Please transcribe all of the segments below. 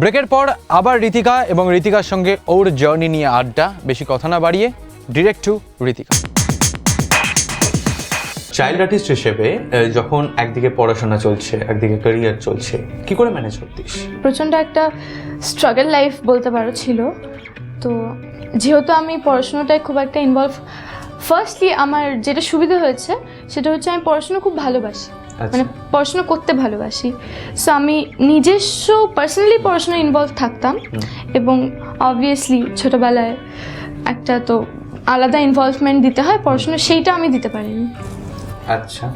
ব্রেকের পর আবার রীতিকা এবং রীতিকার সঙ্গে ওর জার্নি নিয়ে আড্ডা। বেশি কথা না বাড়িয়ে direct to Ritika. Child artist হিসেবে যখন একদিকে পড়াশোনা চলছে একদিকে ক্যারিয়ার চলছে কি করে ম্যানেজ করতিস? প্রচণ্ড একটা স্ট্রাগল লাইফ বলতে পারো ছিল। তো যেহেতু আমি পড়াশোনাটায় খুব একটা ইনভলভ ফার্স্টলি আমার যেটা সুবিধা হয়েছে সেটা হচ্ছে আমি পড়াশোনা খুব ভালোবাসি। মানে পড়াশোনা করতে ভালোবাসি। সো আমি নিজস্ব পার্সোনালি পড়াশোনা ইনভলভ থাকতাম এবং অবভিয়াসলি ছোটোবেলায় একটা তো আলাদা ইনভলভমেন্ট দিতে হয় পড়াশোনা সেইটা আমি দিতে পারিনি। আচ্ছা।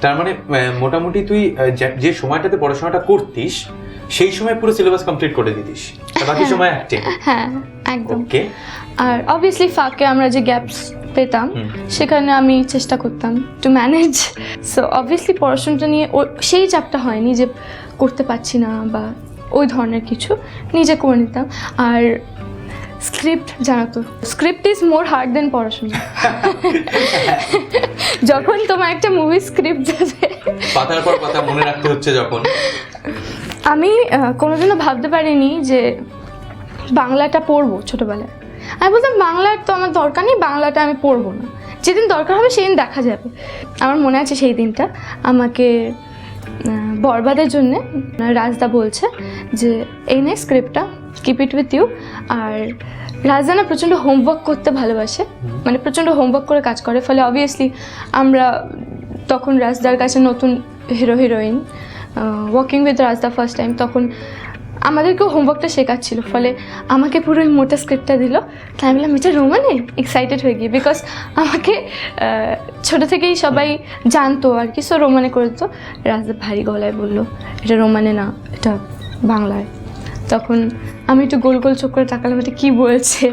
তার মানে মোটামুটি তুই যে- যে সময়টাতে পড়াশোনাটা করতিস সেই সময় পুরো সিলেবাস কমপ্লিট করে দিতিস বাকি সময় অ্যাক্টিং হ্যাঁ একদম। ওকে আর অবভিয়াসলি ফাঁকে আমরা যে গ্যাপস পেতাম সেখানে আমি চেষ্টা করতাম টু ম্যানেজ সো অবভিয়াসলি পড়াশোনাটা নিয়ে ও- সেই চাপটা হয়নি যে করতে পারছি না বা ওই ধরনের কিছু নিজে করে নিতাম। আর স্ক্রিপ্ট জানাতো script is more hard than পড়াশোনা। যখন তোমার একটা মুভি স্ক্রিপ্ট যাবে। পাতার পর পাতা মনে রাখতে হচ্ছে যখন। আমি কোনোদিনও ভাবতে পারিনি যে বাংলাটা পড়ব ছোটোবেলায়। আমি বলতাম বাংলার তো আমার দরকার নেই বাংলাটা আমি পড়ব না। যেদিন দরকার হবে সেদিন দেখা যাবে। আমার মনে আছে সেই দিনটা। আমাকে বরবাদের জন্যে রাজদা বলছে যে এই নে স্ক্রিপ্টটা কিপ ইট উইথ ইউ আর রাজদা না প্রচণ্ড হোমওয়ার্ক করতে ভালোবাসে। মানে প্রচণ্ড হোমওয়ার্ক করে কাজ করে। ফলে অবভিয়াসলি আমরা তখন রাজদার কাছে নতুন hero heroine working with Rajda first time তখন আমাদেরকেও হোমওয়ার্কটা শেখাচ্ছিল। ফলে আমাকে পুরো এই মোটা স্ক্রিপ্টটা দিল। তাই বললাম এটা রোমানে এক্সাইটেড হয়ে গিয়ে। বিকজ আমাকে ছোটো থেকেই সবাই জানতো আর কি। সো রোমানে করে দিত। রাজদা ভারী গলায় বলল, এটা রোমানে না, এটা বাংলায়। তখন আমি একটু গোল গোল চোখ করে তাকালাম এটা কী বলছে?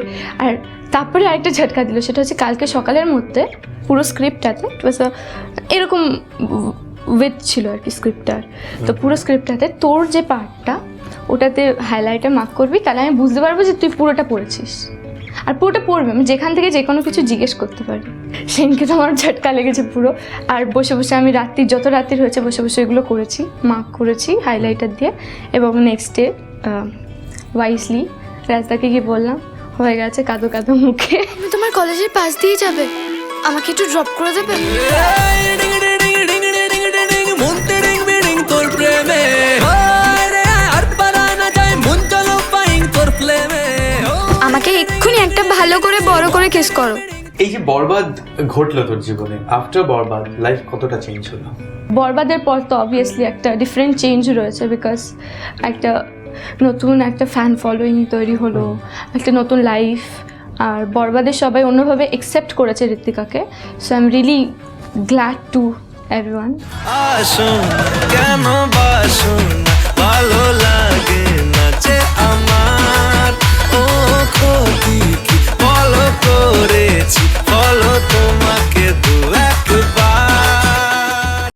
আর তারপরে আরেকটা ঝটকা দিল সেটা হচ্ছে কালকে সকালের মধ্যে পুরো স্ক্রিপ্টটাতে এরকম উইথ ছিল আর কি স্ক্রিপ্টটার তো পুরো স্ক্রিপ্টটাতে তোর যে পার্টটা ওটাতে হাইলাইটে মার্ক করবি তাহলে আমি বুঝতে পারব যে তুই পুরোটা পড়েছিস। আর পুরোটা পড়বে আমি যেখান থেকে যে কোনো কিছু জিজ্ঞেস করতে পারি। সেদিনকে তো আমার ঝটকা লেগেছে পুরো। আর বসে বসে আমি রাত্রি যত রাত্রির হয়েছে বসে বসে এগুলো করেছি মার্ক করেছি হাইলাইটার দিয়ে। এবং নেক্সট ডে ওয়াইসলি রাস্তাকে গিয়ে বললাম, হয়ে গেছে কাদো কাদো মুখে। তুমি তোমার কলেজের পাশ দিয়ে যাবে। আমাকে একটু ড্রপ করে দেবে? আমাকে এক্ষুনি একটা ভালো করে, বড় করে কিস করো। এই যে বরবাদ ঘটলো তোর জীবনে আফটার বরবাদ লাইফ কতটা চেঞ্জ হলো? বরবাদের পর তো অবভিয়াসলি একটা ডিফারেন্ট চেঞ্জ রয়েছে বিকজ একটা নতুন একটা ফ্যান ফলোয়িং তৈরি হলো একটা নতুন লাইফ আর বরবাদের সবাই অন্যভাবে একসেপ্ট করেছে ঋতিকাকে so I am really glad to everyone